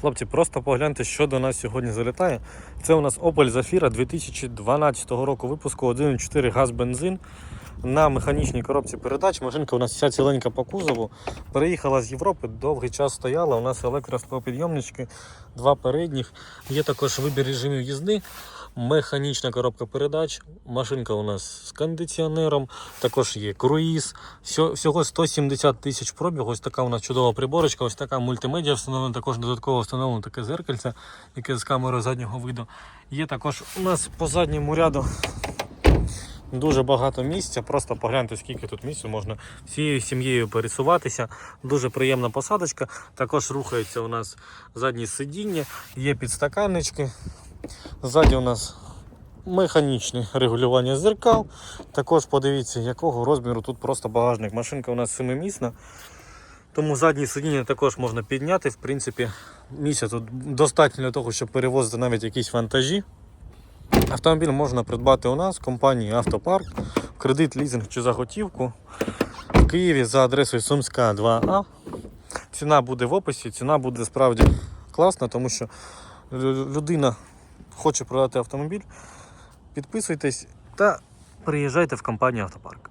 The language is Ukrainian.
Хлопці, просто погляньте, що до нас сьогодні залітає. Це у нас Opel Zafira 2012 року випуску 1.4 газ бензин на механічній коробці передач. Машинка у нас вся ціленька по кузову. Переїхала з Європи, довгий час стояла. У нас електросклопідйомнички, два передніх. Є також вибір режимів їзди. Механічна коробка передач. Машинка у нас з кондиціонером, також є круїз. Всього 170 тисяч пробіг. Ось така у нас чудова приборочка, ось така мультимедіа встановлена, також додатково встановлено таке зеркальце, яке з камерою заднього виду. Є також у нас по задньому ряду дуже багато місця. Просто погляньте, скільки тут місця можна всією сім'єю пересуватися. Дуже приємна посадочка. Також рухається у нас задні сидіння, є підстаканнички. Ззаді у нас механічне регулювання зеркал. Також подивіться, якого розміру тут просто багажник. Машинка у нас семимісна. Тому задні сидіння також можна підняти. В принципі, місця тут достатньо для того, щоб перевозити навіть якісь вантажі. Автомобіль можна придбати у нас в компанії Автопарк, кредит, лізинг чи за готівку. В Києві за адресою Сумська 2А. Ціна буде в описі, ціна буде справді класна, тому що людина хоче продати автомобіль. Підписуйтесь та приїжджайте в компанію Автопарк.